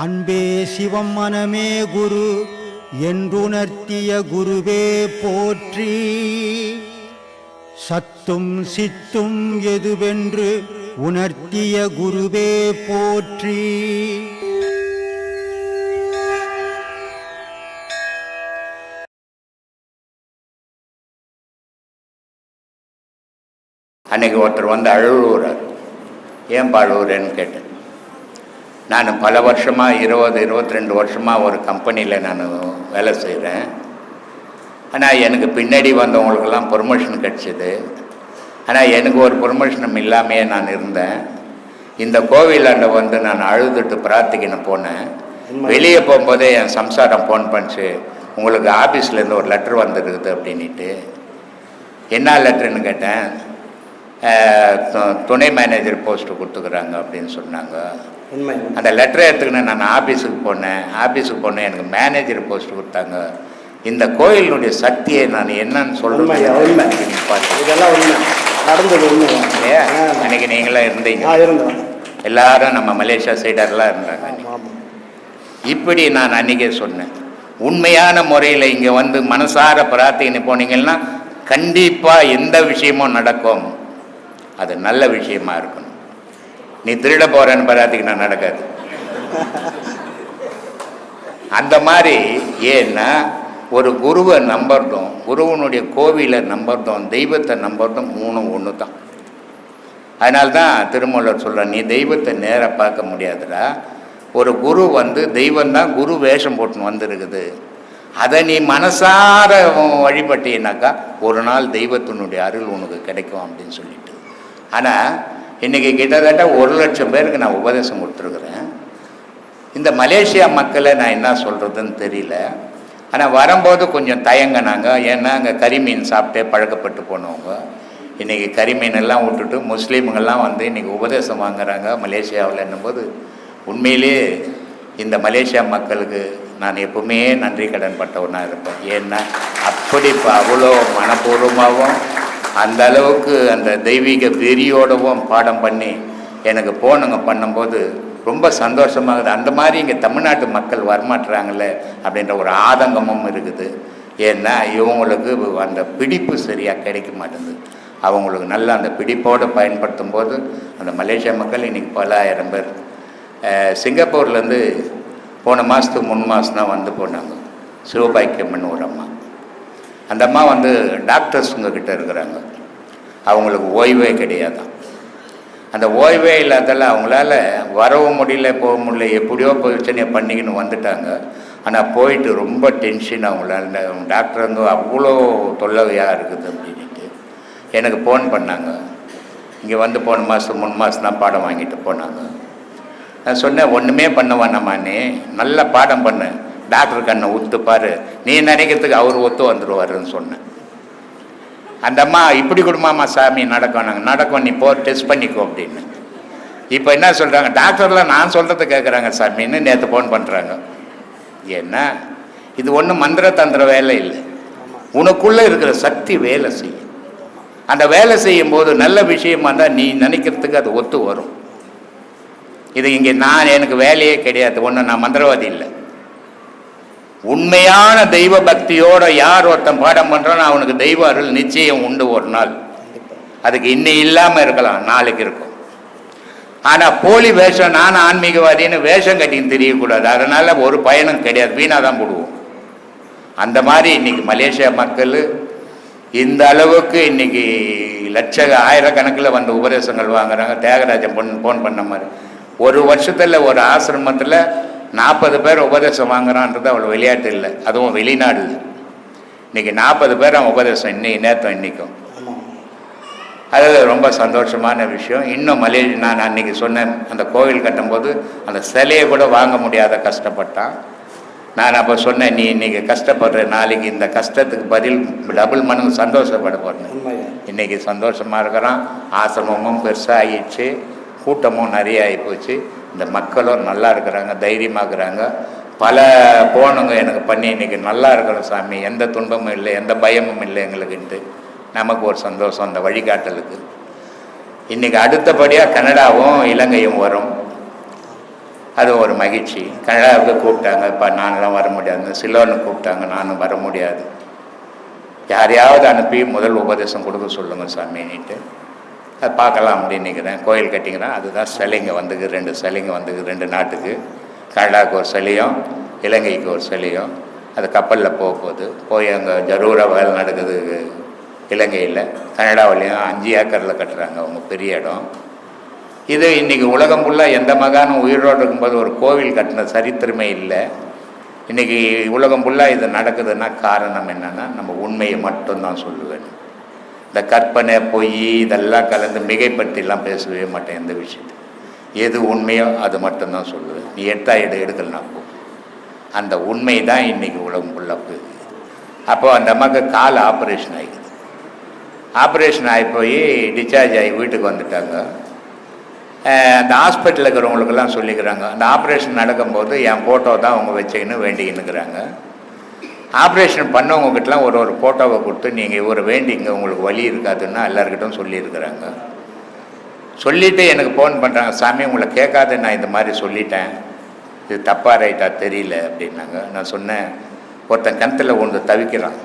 அன்பே சிவம் மனமே குரு என்றுணர்த்திய குருவே போற்றி. சத்தும் சித்தும் எதுவென்று உணர்த்திய குருவே போற்றி. அன்னைக்கு ஒருத்தர் வந்து அழுவுறார். ஏன் அழுவுறேன்னு கேட்டேன். நான் பல வருஷமாக இருபது இருபத்தி ரெண்டு வருஷமாக ஒரு கம்பெனியில் நான் வேலை செய்கிறேன் ஆனால் எனக்கு பின்னாடி வந்தவங்களுக்கெல்லாம் ப்ரொமோஷன் கிடச்சிது. ஆனால் எனக்கு ஒரு ப்ரொமோஷனும் இல்லாமையே நான் இருந்தேன். இந்த கோவிலாண்ட வந்து நான் அழுதுட்டு பிரார்த்திக்கணும் போனேன். வெளியே போகும்போதே என் சம்சாரம் ஃபோன் பண்ணிச்சு. உங்களுக்கு ஆஃபீஸ்லேருந்து ஒரு லெட்டர் வந்திருக்குது அப்படின்ட்டு என்ன லெட்டர்னு கேட்டேன். துணை மேனேஜர் போஸ்ட்டு கொடுத்துக்குறாங்க அப்படின்னு சொன்னாங்க. உண்மை அந்த லெட்டரை எடுத்துக்கின்னு நான் ஆஃபீஸுக்கு போனேன். ஆஃபீஸுக்கு போனேன் எனக்கு மேனேஜர் போஸ்ட் கொடுத்தாங்க. இந்த கோயிலினுடைய சக்தியை நான் என்னன்னு. சொல்கிறேன் இதெல்லாம் உண்மை. நடந்தது உண்மை. இல்லையா? அன்னைக்கு நீங்களாம் இருந்தீங்க. எல்லாரும் நம்ம மலேசியா சைடர்லாம் இருந்தாங்க இப்படி நான் அன்னைக்கே சொன்னேன். உண்மையான முறையில் இங்கே வந்து மனசார பிரார்த்தனை போனீங்கன்னா கண்டிப்பாக எந்த விஷயமும் நடக்கும். அது நல்ல விஷயமா இருக்கணும். நீ திருட போறேன்னு நான் நடக்காது. அந்த மாதிரி ஏன்னா ஒரு குருவை நம்புறதும் குருவனுடைய கோவிலை நம்புறதும் தெய்வத்தை நம்புறதும் மூணும் ஒன்று தான் அதனால்தான் திருமூலர் சொல்கிறார் நீ தெய்வத்தை நேராக பார்க்க முடியாதுடா. ஒரு குரு வந்து தெய்வம் தான் குரு வேஷம் போட்டுன்னு வந்திருக்குது. அதை நீ மனசார வழிபட்டீனாக்கா ஒரு நாள் தெய்வத்தினுடைய அருள் உனக்கு கிடைக்கும் அப்படின்னு சொல்லிட்டு. ஆனால் இன்றைக்கி கிட்டத்தட்ட ஒரு லட்சம் பேருக்கு நான் உபதேசம் கொடுத்துருக்குறேன். இந்த மலேசியா மக்களை நான் என்ன சொல்கிறதுன்னு தெரியல. ஆனால் வரும்போது கொஞ்சம் தயங்கினாங்க. ஏன்னா அங்கே கறிமீன் சாப்பிட்டே பழக்கப்பட்டு போனவங்க. இன்றைக்கி கறிமீனெல்லாம் விட்டுட்டு முஸ்லீம்கள்லாம் வந்து இன்றைக்கி உபதேசம் வாங்குறாங்க மலேசியாவில் என்னும்போது. உண்மையிலேயே இந்த மலேசியா மக்களுக்கு நான் எப்பவுமே நன்றி கடன் பட்டவனாக இருப்பேன். ஏன்னா அப்படி இப்போ அவ்வளோ மனப்பூர்வமாகவும் அந்த அளவுக்கு அந்த தெய்வீக வெறியோடவும் பாடம் பண்ணி எனக்கு போனவங்க பண்ணும்போது ரொம்ப சந்தோஷமாகுது அந்த மாதிரி இங்கே தமிழ்நாட்டு மக்கள் வரமாட்டுறாங்களே அப்படின்ற ஒரு ஆதங்கமும் இருக்குது. ஏன்னா இவங்களுக்கு அந்த பிடிப்பு சரியாக கிடைக்க மாட்டேங்குது. அவங்களுக்கு நல்ல அந்த பிடிப்போடு பயன்படுத்தும் போது அந்த மலேசியா மக்கள் இன்றைக்கி பல ஆயிரம் பேர். சிங்கப்பூர்லேருந்து போன மாதத்துக்கு முன் மாதம் தான் வந்து போனாங்க. சிவபாக்கியம்மன் ஒரு அம்மா. அந்த அம்மா வந்து டாக்டர்ஸுங்க கிட்ட இருக்கிறாங்க. அவங்களுக்கு ஓய்வே கிடையாதான் அந்த ஓய்வே இல்லாதால அவங்களால வரவும் முடியல போக முடியல எப்படியோ பிரச்சனையை பண்ணிக்கின்னு வந்துட்டாங்க. ஆனால் போயிட்டு ரொம்ப டென்ஷன் அவங்களால. டாக்டர் வந்து அவ்வளோ தொல்லவையாக இருக்குது அப்படின்ட்டு. எனக்கு ஃபோன் பண்ணாங்க. இங்கே வந்து போன மாதம் மூணு மாதம் தான் பாடம் வாங்கிட்டு போனாங்க. நான் சொன்னேன் ஒன்றுமே பண்ண வேணாமா நீ நல்ல பாடம் பண்ணேன் டாக்டர் கண்ணை உத்து நீ நினைக்கிறதுக்கு அவர் ஒத்து வந்துடுவாருன்னு சொன்னேன். அந்த அம்மா இப்படி கொடுமாமா சாமி நடக்கும் நாங்கள் நடக்கும் நீ போ டெஸ்ட் பண்ணிக்கோ அப்படின்னு. இப்போ என்ன சொல்கிறாங்க டாக்டர்லாம் நான் சொல்கிறத கேட்குறாங்க சாமின்னு நேற்று ஃபோன் பண்ணுறாங்க ஏன்னா இது ஒன்றும் மந்திர தந்திர வேலை இல்லை. உனக்குள்ளே இருக்கிற சக்தி வேலை செய்யும். அந்த வேலை செய்யும் போது நல்ல விஷயமா இருந்தால் நீ நினைக்கிறதுக்கு அது ஒத்து வரும். இது இங்கே நான் எனக்கு வேலையே கிடையாது. ஒன்று நான் மந்திரவாதி இல்லை. உண்மையான தெய்வ பக்தியோட யார் ஒருத்தன் பாடம் பண்றானோ அவனுக்கு தெய்வ அருள் நிச்சயம் உண்டு ஒரு நாள். அதுக்கு இன்னும் இல்லாம இருக்கலாம் நாளைக்கு இருக்கும். ஆனா போலி வேஷம் நான் ஆன்மீகவாதின்னு வேஷம் கட்டின்னு தெரியக்கூடாது. அதனால ஒரு பயனும் கிடையாது. வீணா தான் போடுவோம். அந்த மாதிரி இன்னைக்கு மலேசியா மக்கள் இந்த அளவுக்கு இன்னைக்கு லட்ச ஆயிரக்கணக்கில் வந்து உபதேசங்கள் வாங்குறாங்க. தியாகராஜன் பொன் ஃபோன் பண்ண மாதிரி. ஒரு வருஷத்தில் ஒரு ஆசிரமத்தில் நாற்பது பேர் உபதேசம் வாங்குறான்றது அவ்வளோ விளையாட்டு இல்லை. அதுவும் வெளிநாடு இன்னைக்கு நாற்பது பேர் அவன் உபதேசம் இன்னைக்கு நேற்று இன்னைக்கும். ஆமாம் அது ரொம்ப சந்தோஷமான விஷயம். இன்னும் மலே நான் அன்னைக்கு சொன்னேன் அந்த கோவில் கட்டும்போது அந்த சிலையை கூட வாங்க முடியாத கஷ்டப்பட்டான். நான் அப்போ சொன்னேன் நீ இன்னைக்கு கஷ்டப்படுற நாளைக்கு இந்த கஷ்டத்துக்கு பதில் டபுள் மடங்கு சந்தோஷப்பட உண்மையா இன்னைக்கு சந்தோஷமாக இருக்கிறான். ஆசிரமமும் பெருசாக ஆயிடுச்சு கூட்டமும் நிறைய ஆகிப்போச்சு இந்த மக்களும் நல்லா இருக்கிறாங்க தைரியமாக இருக்கிறாங்க பல போனுங்க எனக்கு பண்ணி இன்னைக்கு நல்லா இருக்கிறோம் சாமி. எந்த துன்பமும் இல்லை எந்த பயமும் இல்லை எங்களுக்குன்ட்டு நமக்கு ஒரு சந்தோஷம் அந்த வழிகாட்டலுக்கு. இன்றைக்கி அடுத்தபடியாக கனடாவும் இலங்கையும் வரும். அது ஒரு மகிழ்ச்சி. கனடாவுக்கு கூப்பிட்டாங்க. இப்போ நானெல்லாம் வர முடியாது. சிலோன்னு கூப்பிட்டாங்க. நானும் வர முடியாது. யாரையாவது அனுப்பி முதல் உபதேசம் கொடுக்க சொல்லுங்கள் சாமின்ட்டு அது பார்க்கலாம் அப்படின்னு நினைக்கிறேன். கோயில் கட்டிங்கன்னா அதுதான் சிலைங்க வந்துக்கு ரெண்டு சிலைங்க வந்துக்கு ரெண்டு நாட்டுக்கு. கனடாவுக்கு ஒரு சிலையும் இலங்கைக்கு ஒரு சிலையும். அது கப்பலில் போக போகுது. போய் அங்கே ஜரூராக வேலை நடக்குது இலங்கையில். கனடாவிலையும் அஞ்சு ஏக்கரில் கட்டுறாங்க அவங்க பெரிய இடம். இது இன்றைக்கி உலகம் ஃபுல்லாக எந்த மகானும் உயிரோடு இருக்கும்போது ஒரு கோவில் கட்டின சரித்திரமே இல்லை. இன்றைக்கி உலகம் ஃபுல்லாக இது நடக்குதுன்னா காரணம் என்னென்னா நம்ம உண்மையை மட்டும்தான் சொல்லுவேன். இந்த கற்பனை பொய் இதெல்லாம் கலந்து மிகைப்படுத்திலாம் பேசவே மாட்டேன் எந்த விஷயத்தை. எது உண்மையோ அது மட்டும்தான் சொல்லுவேன். நீ எடுத்தா எடு எடுக்கலாம் போ. அந்த உண்மை தான் இன்றைக்கி உலகம் போகுது. அப்போ அந்த அம்மாவுக்கு கால் ஆப்ரேஷன் ஆகிடுது ஆப்ரேஷன் ஆகி போய் டிஸ்சார்ஜ் ஆகி வீட்டுக்கு வந்துட்டாங்க. அந்த ஹாஸ்பிட்டலில் இருக்கிறவங்களுக்கெல்லாம் சொல்லிக்கிறாங்க. அந்த ஆப்ரேஷன் நடக்கும்போது என் ஃபோட்டோ தான் அவங்க வச்சுக்கின்னு வேண்டிக்கின்னுக்கிறாங்க. ஆப்ரேஷன் பண்ணவங்ககிட்டலாம் ஒரு ஒரு ஃபோட்டோவை கொடுத்து நீங்கள் இவரை வேண்டிங்க உங்களுக்கு வழி இருக்காதுன்னா எல்லாருக்கிட்டும் சொல்லியிருக்கிறாங்க. சொல்லிவிட்டு எனக்கு ஃபோன் பண்ணுறாங்க சாமி உங்களை கேட்காத நான் இந்த மாதிரி சொல்லிட்டேன். இது தப்பாக ரைட்டா தெரியல அப்படின்னாங்க. நான் சொன்னேன் ஒருத்தன் கிணத்துல ஒன்று தவிக்கிறான்.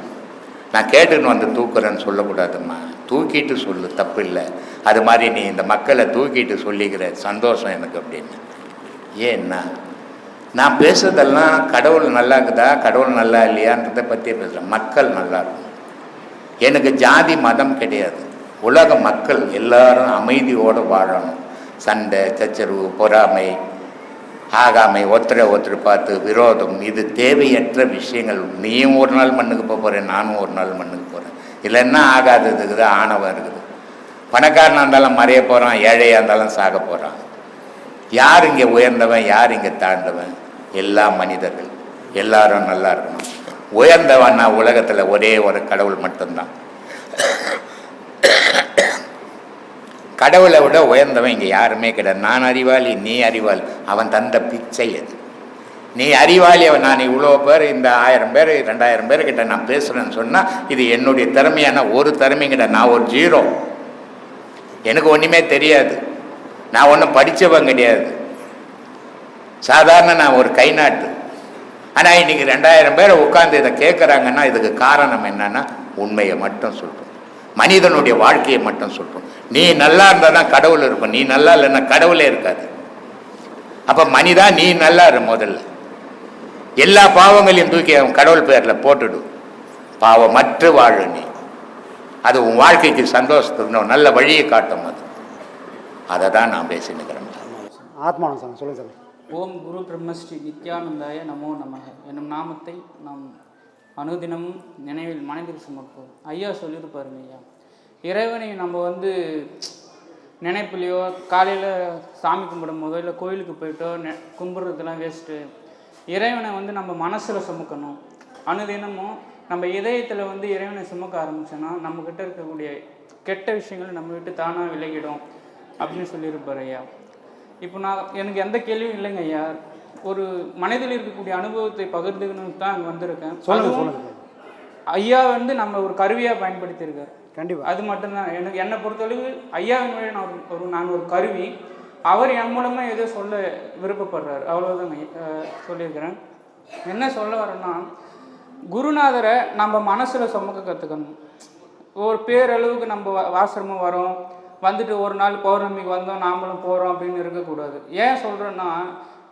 நான் கேட்டுன்னு வந்து தூக்குறேன்னு சொல்லக்கூடாதும்மா. தூக்கிட்டு சொல்லு தப்பு இல்லை. அது மாதிரி நீ இந்த மக்களை தூக்கிட்டு சொல்லிக்கிற சந்தோஷம் எனக்கு அப்படின்னு. ஏன்னா நான் பேசுறதெல்லாம் கடவுள் நல்லா இருக்குதா கடவுள் நல்லா இல்லையான்றதை பற்றியே பேசுகிறேன் மக்கள் நல்லா இருக்கும் எனக்கு ஜாதி மதம் கிடையாது. உலக மக்கள் எல்லாரும் அமைதியோடு வாழணும். சண்டை சச்சரவு பொறாமை ஆகாமை ஒருத்தரை ஒருத்தர் பார்த்து விரோதம் இது தேவையற்ற விஷயங்கள். நீயும் ஒரு நாள் மண்ணுக்கு போக போகிறேன் நானும் ஒரு நாள் மண்ணுக்கு போகிறேன் இல்லைன்னா ஆகாததுக்கு தான் ஆணவம் இருக்குது. பணக்காரனாக இருந்தாலும் மறைய போகிறான் ஏழையாக இருந்தாலும் சாக போகிறான் யார் இங்கே உயர்ந்தவன் யார் இங்கே தாழ்ந்தவன்? எல்லா மனிதர்கள் எல்லாரும் நல்லா இருக்கணும். உயர்ந்தவன்னா உலகத்தில் ஒரே ஒரு கடவுள் மட்டும்தான். கடவுளை விட உயர்ந்தவன் இங்கே யாருமே கிடையாது. நான் அறிவாளி நீ அறிவாளி. அவன் தந்த பிச்சை அது. நீ அறிவாளி அவன் நான் இவ்வளோ பேர் இந்த ஆயிரம் பேர் ரெண்டாயிரம் பேர்கிட்ட நான் பேசுகிறேன்னு சொன்னால் இது என்னுடைய திறமையான ஒரு திறமைங்கிட்ட நான் ஒரு ஜீரோ. எனக்கு ஒன்றுமே தெரியாது. நான் ஒன்றும் படித்தவன் கிடையாது. சாதாரண நான் ஒரு கை நாட்டு ஆனால் இன்னைக்கு ரெண்டாயிரம் பேரை உட்காந்து இதை கேட்குறாங்கன்னா இதுக்கு காரணம் என்னன்னா உண்மையை மட்டும் சொல்கிறோம் மனிதனுடைய வாழ்க்கையை மட்டும் சொல்கிறோம் நீ நல்லா இருந்தால் தான் கடவுள் இருக்கும். நீ நல்லா இல்லைன்னா கடவுளே இருக்காது. அப்போ மனிதா நீ நல்லா இரு முதல்ல. எல்லா பாவங்களையும் தூக்கி அவன் கடவுள் பேரில் போட்டுடு. பாவமற்று வாழு நீ. அது உன் வாழ்க்கைக்கு சந்தோஷத்துக்கு நல்ல வழியை காட்டும் அது. அதை தான் நான் பேசினுக்கிறேன். ஆத்மானம் சாமி. சொல்லுங்க ஓம் குரு பிரம்மஸ்ரீ நித்யானந்தாய நமோ நமக என்னும் நாமத்தை நாம் அனுதினமும் நினைவில் மனதில் சுமப்போம். ஐயா சொல்லியிருப்பாருங்க ஐயா. இறைவனை நம்ம வந்து நினைப்புலையோ காலையில் சாமி கும்பிடும் போதோ இல்லை கோயிலுக்கு போயிட்டோ நெ கும்பிட்றதுலாம் வேஸ்ட்டு இறைவனை வந்து நம்ம மனசில் சுமக்கணும். அனுதினமும் நம்ம இதயத்தில் வந்து இறைவனை சுமக்க ஆரம்பிச்சோன்னா நம்மக்கிட்ட இருக்கக்கூடிய கெட்ட விஷயங்கள் நம்ம விட்டு தானாக விலகிடும். அப்படின்னு சொல்லியிருப்பார் ஐயா. இப்போ நான் எனக்கு எந்த கேள்வியும் இல்லைங்க ஐயா. ஒரு மனதில் இருக்கக்கூடிய அனுபவத்தை பகிர்ந்துக்கணும் தான் அங்கே வந்திருக்கேன். சொல்லுங்க ஐயா வந்து நம்ம ஒரு கருவியாக பயன்படுத்தியிருக்காரு. கண்டிப்பா. அது மட்டும்தான். எனக்கு என்னை பொறுத்தளவு ஐயாவின் வழி நான் ஒரு- நான் ஒரு கருவி. அவர் என் மூலமாக ஏதோ சொல்ல விருப்பப்படுறாரு. அவ்வளோதாங்க அஹ், சொல்லியிருக்கிறேன். என்ன சொல்ல வரேன்னா குருநாதரை நம்ம மனசில் சுமக்க கற்றுக்கணும் ஒரு பேரளவுக்கு நம்ம வா- ஆசிரமம் வரோம். வந்துட்டு ஒரு நாள் பௌர்ணமிக்கு வந்தோம் நாமளும் போகிறோம் அப்படின்னு இருக்கக்கூடாது. ஏன் சொல்கிறேன்னா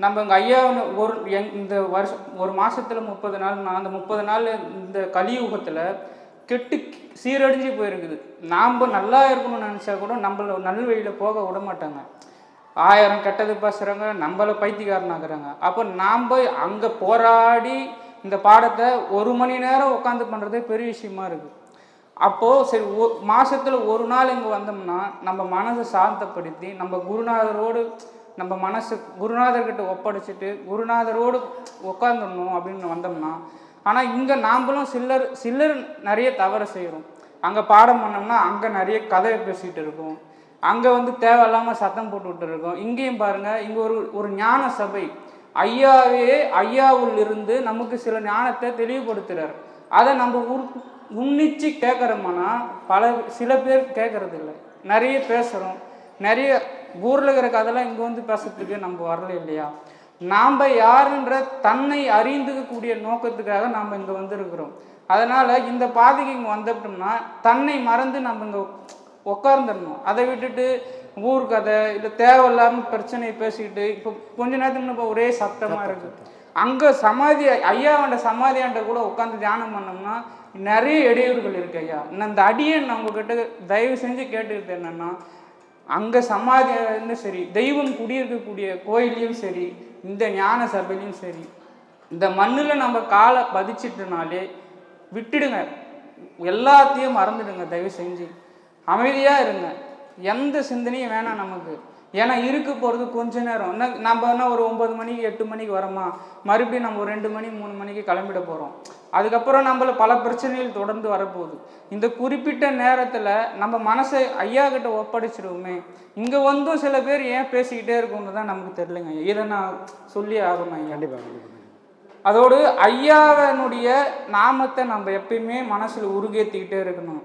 நம்ம இங்கே ஐயா ஒரு எங் இந்த வருஷம் ஒரு மாதத்தில் முப்பது நாள் நான் அந்த முப்பது நாள் இந்த கலியுகத்தில் கெட்டு சீரழிஞ்சு போயிருக்குது. நாம் நல்லா இருக்கணும்னு நினச்சா கூட நம்மள நல்வழியில் போக விட மாட்டாங்க. ஆயிரம் கெட்டது பேசுகிறாங்க நம்மளை பைத்தியக்காரனாக்குறாங்க. அப்போ நாம் அங்கே போராடி இந்த பாடத்தை ஒரு மணி நேரம் உட்காந்து பண்ணுறதே பெரிய விஷயமா இருக்குது அப்போது சரி ஒ மாதத்தில் ஒரு நாள் இங்கே வந்தோம்னா நம்ம மனசை சாந்தப்படுத்தி நம்ம குருநாதரோடு நம்ம மனசு குருநாதர்கிட்ட ஒப்படைச்சிட்டு குருநாதரோடு உட்காந்துடணும் அப்படின்னு வந்தோம்னா ஆனால் இங்கே நாம்பளும் சில்லர் சில்லர் நிறைய தவறு செய்கிறோம் அங்கே பாடம் பண்ணோம்னா அங்கே நிறைய கதையை பேசிகிட்டு இருக்கோம். அங்கே வந்து தேவையில்லாமல் சத்தம் போட்டுக்கிட்டு இருக்கோம். இங்கேயும் பாருங்கள் இங்கே ஒரு ஒரு ஞான சபை. ஐயாவே ஐயாவுள் இருந்து நமக்கு சில ஞானத்தை தெளிவுபடுத்துகிறார் அதை நம்ம உன்னிச்சு கேட்குறோம்னா பல சில பேர் கேட்கறது இல்லை நிறைய பேசுகிறோம் நிறைய ஊரில் இருக்கிற கதைலாம் இங்கே வந்து பேசுறதுக்கு நம்ம வரல இல்லையா? நாம் யாருன்ற தன்னை அறிந்துக்கக்கூடிய நோக்கத்துக்காக நாம் இங்கே வந்திருக்கிறோம். அதனால் இந்த பாதைக்கு இங்கே வந்துட்டோம்னா தன்னை மறந்து நம்ம இங்கே உட்கார்ந்துடணும் அதை விட்டுட்டு ஊர் கதை இல்லை தேவையில்லாமல் பிரச்சனையை பேசிக்கிட்டு இப்போ கொஞ்ச நேரத்துக்கு முன்ன ஒரே சத்தமாக இருக்குது அங்கே சமாதி ஐயாவோட சமாதியாண்ட கூட உட்காந்து தியானம் பண்ணோம்னா நிறைய இடையூறுகள் இருக்கு ஐயா. நான் இந்த அடியன் நான் உங்ககிட்ட தயவு செஞ்சு கேட்டுக்கிட்டு என்னன்னா அங்கே சமாதியும் சரி தெய்வம் குடியிருக்கக்கூடிய கோயிலையும் சரி இந்த ஞான சபையிலையும் சரி இந்த மண்ணில் நம்ம காலை பதிச்சிட்டனாலே விட்டுடுங்க. எல்லாத்தையும் மறந்துடுங்க தயவு செஞ்சு. அமைதியாக இருங்க. எந்த சிந்தனையும் வேணாம் நமக்கு. ஏன்னா இருக்க போகிறது கொஞ்ச நேரம். என்ன நம்ம என்ன ஒரு ஒம்பது மணிக்கு எட்டு மணிக்கு வரோமா? மறுபடியும் நம்ம ஒரு ரெண்டு மணி மூணு மணிக்கு கிளம்பிட போகிறோம் அதுக்கப்புறம் நம்மள பல பிரச்சனைகள் தொடர்ந்து வரப்போகுது. இந்த குறிப்பிட்ட நேரத்தில் நம்ம மனசை ஐயா கிட்ட ஒப்படைச்சிடுவோமே இங்கே வந்தும் சில பேர் ஏன் பேசிக்கிட்டே இருக்கோங்க தான் நமக்கு தெரிலங்க ஐயா. இதை நான் சொல்லி ஆகணும் கண்டிப்பாக அதோடு ஐயாவனுடைய நாமத்தை நம்ம எப்பயுமே மனசில் உருகேற்றிக்கிட்டே இருக்கணும்.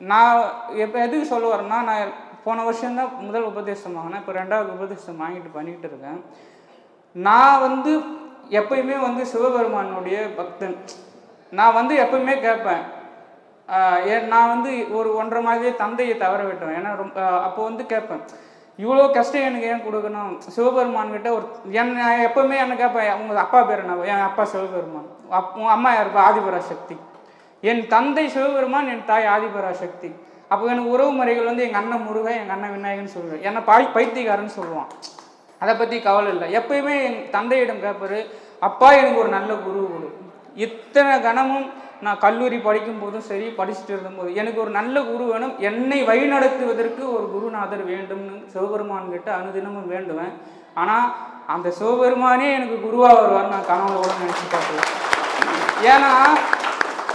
நான் எப்போ எதுக்கு சொல்ல வரேன்னா நான் போன வருஷம்தான் முதல் உபதேசம் வாங்கினேன். இப்போ ரெண்டாவது உபதேசம் வாங்கிட்டு பண்ணிகிட்டு இருக்கேன். நான் வந்து எப்பயுமே வந்து சிவபெருமானுடைய பக்தன். நான் வந்து எப்பயுமே கேட்பேன். நான் வந்து ஒரு ஒன்றரை மாதிரியே தந்தையை தவற விட்டேன். ஏன்னா ரொம்ப அப்போ வந்து கேட்பேன். இவ்வளோ கஷ்டம் எனக்கு ஏன் கொடுக்கணும்? சிவபெருமான் கிட்ட ஒரு என் நான் எப்பவுமே என்ன கேட்பேன் உங்க அப்பா பேர் என்ன? என் அப்பா சிவபெருமான். அப் உங்க அம்மா யாருப்பா ஆதிபராசக்தி. என் தந்தை சிவபெருமான் என் தாய் ஆதிபராசக்தி. அப்போ எனக்கு உறவு முறைகள் வந்து எங்கள் அண்ணன் முருகன் எங்கள் அண்ணன் விநாயகன் சொல்லுவேன் என்ன பாய் பைத்தியக்காரன்னு சொல்லுவான். அதை பற்றி கவலை இல்லை. எப்பயுமே என் தந்தையிடம் கேட்பார் அப்பா எனக்கு ஒரு நல்ல குரு கொடு. இத்தனை கணமும் நான் கல்லூரி படிக்கும் போதும் சரி படிச்சுட்டு இருந்தபோது எனக்கு ஒரு நல்ல குரு வேணும். என்னை வழிநடத்துவதற்கு ஒரு குருநாதர் வேண்டும்னு சிவபெருமான் கிட்ட அனுதினமும் வேண்டுவேன். ஆனால் அந்த சிவபெருமானே எனக்கு குருவாக வருவார் நான் கனவுல கூட நினச்சி பார்க்குறேன் ஏன்னா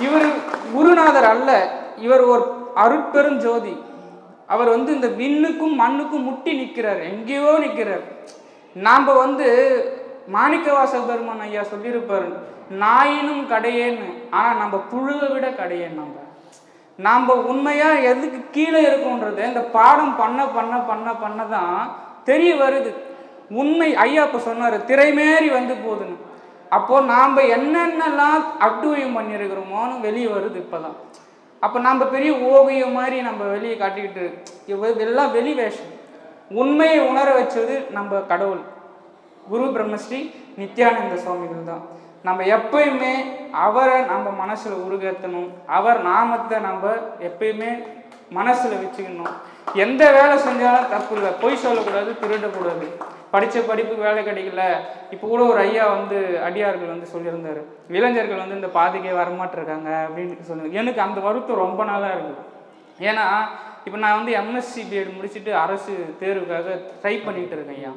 இவர் குருநாதர் அல்ல. இவர் ஒரு அருட்பெரும் ஜோதி. அவர் வந்து இந்த விண்ணுக்கும் மண்ணுக்கும் முட்டி நிற்கிறார். எங்கேயோ நிற்கிறார். நாம் வந்து மாணிக்கவாச பெருமான் ஐயா சொல்லியிருப்பார் நாயினும் கடையேன்னு. ஆனால் நம்ம புழுவை விட கடையேன் நம்ம நாம் உண்மையாக எதுக்கு கீழே இருக்கோன்றது இந்த பாடம் பண்ண பண்ண பண்ண பண்ண தான் தெரிய வருது. உண்மை ஐயா இப்போ சொன்னார் திரைமேறி வந்து போகுதுன்னு அப்போது நாம் என்னென்னலாம் அட்டுவயம் பண்ணியிருக்கிறோமோன்னு வெளியே வருது இப்போ தான் அப்போ நம்ம பெரிய ஓவியம் மாதிரி நம்ம வெளியே காட்டிக்கிட்டு இதெல்லாம் வெளி வேஷம். உண்மையை உணர வச்சது நம்ம கடவுள். குரு பிரம்மஸ்ரீ நித்யானந்த சுவாமிகள் தான். நம்ம எப்பயுமே அவரை நம்ம மனசில் உருகேற்றணும் அவர் நாமத்தை நம்ம எப்பயுமே மனசில் வச்சுக்கணும். எந்த வேலை செஞ்சாலும் தப்பு இல்லை பொய் சொல்லக்கூடாது திருடக்கூடாது. படித்த படிப்புக்கு வேலை கிடைக்கல. இப்போ கூட ஒரு ஐயா வந்து அடியார்கள் வந்து சொல்லியிருந்தார். இளைஞர்கள் வந்து இந்த பாதைக்கே வரமாட்டிருக்காங்க அப்படின்னு சொல்லுங்க எனக்கு அந்த வருத்தம் ரொம்ப நாளாக இருக்குது. ஏன்னா இப்போ நான் வந்து எம்எஸ்சி பிஎட் முடிச்சுட்டு அரசு தேர்வுக்காக ட்ரை பண்ணிகிட்டு இருக்கேன் ஐயா.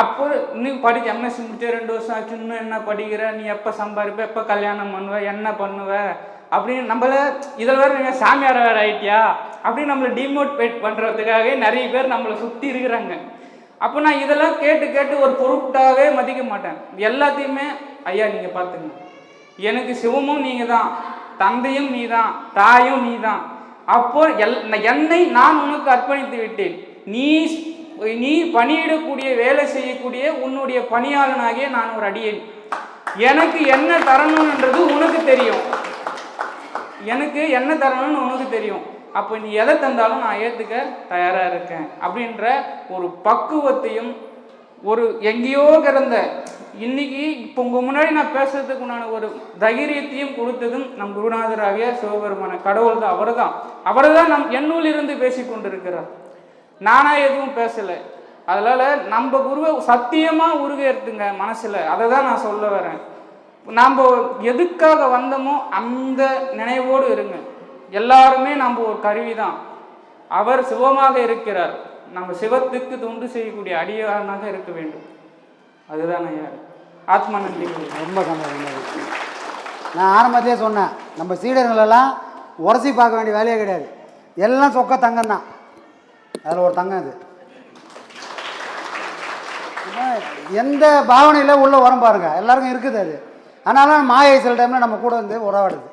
அப்போ நீ படிக்க எம்எஸ்சி முடிச்ச ரெண்டு வருஷம் ஆச்சு. இன்னும் என்ன படிக்கிற? நீ எப்போ சம்பாதிப்ப எப்போ கல்யாணம் பண்ணுவ? என்ன பண்ணுவ? அப்படின்னு நம்மள இதில் வேறு நீங்கள் சாமியார் வேறு ஆயிட்டியா? அப்படின்னு நம்மளை டிமோட்டிவேட் பண்ணுறதுக்காகவே நிறைய பேர் நம்மளை சுற்றி இருக்கிறாங்க. அப்போ நான் இதெல்லாம் கேட்டு கேட்டு ஒரு பொருட்டாகவே மதிக்க மாட்டேன். எல்லாத்தையுமே ஐயா நீங்கள் பார்த்துங்க எனக்கு சிவமும் நீங்கள் தான் தந்தையும் நீ தான் தாயும் நீ தான் அப்போ எல் என்னை நான் உனக்கு அர்ப்பணித்து விட்டேன். நீ நீ பணியிடக்கூடிய வேலை செய்யக்கூடிய உன்னுடைய பணியாளனாகிய நான் ஒரு அடியேன். எனக்கு என்ன தரணும்ன்றது உனக்கு தெரியும். எனக்கு என்ன தரணும்னு உனக்கு தெரியும். அப்போ நீ எதை தந்தாலும் நான் ஏற்றுக்க தயாராக இருக்கேன் அப்படின்ற ஒரு பக்குவத்தையும் ஒரு எங்கேயோ கிடந்த இன்னைக்கு இப்போ உங்கள் முன்னாடி நான் பேசுறதுக்கு உண்டான ஒரு தைரியத்தையும் கொடுத்ததும் நம் குருநாதராகிய சிவபெருமான கடவுள் தான் அவர் தான். அவர் தான் நம் என்னுள் இருந்து பேசி கொண்டிருக்கிறார். நானாக எதுவும் பேசலை. அதனால் நம்ம குருவை சத்தியமாக உருகேற்றுங்க மனசில். அதை தான் நான் சொல்ல வரேன். நாம் எதுக்காக வந்தோமோ அந்த நினைவோடு இருங்க. எல்லாருமே நம்ம ஒரு கருவி தான் அவர் சிவமாக இருக்கிறார். நம்ம சிவத்துக்கு தொண்டு செய்யக்கூடிய அடியானாக இருக்க வேண்டும். அதுதான் ஐயா. ஆத்ம நன்றி. ரொம்ப சந்தோஷம். நான் ஆரம்பத்திலே சொன்னேன் நம்ம சீடர்களெல்லாம் உரசி பார்க்க வேண்டிய வேலையே கிடையாது. எல்லாம் சொக்க தங்கம் தான். அதில் ஒரு தங்கம் இது. எந்த பாவனையில் உள்ள உரம் பாருங்க. எல்லாருக்கும் இருக்குது அது. ஆனாலும் மாயை சில டைமில் நம்ம கூட வந்து உறவாடுது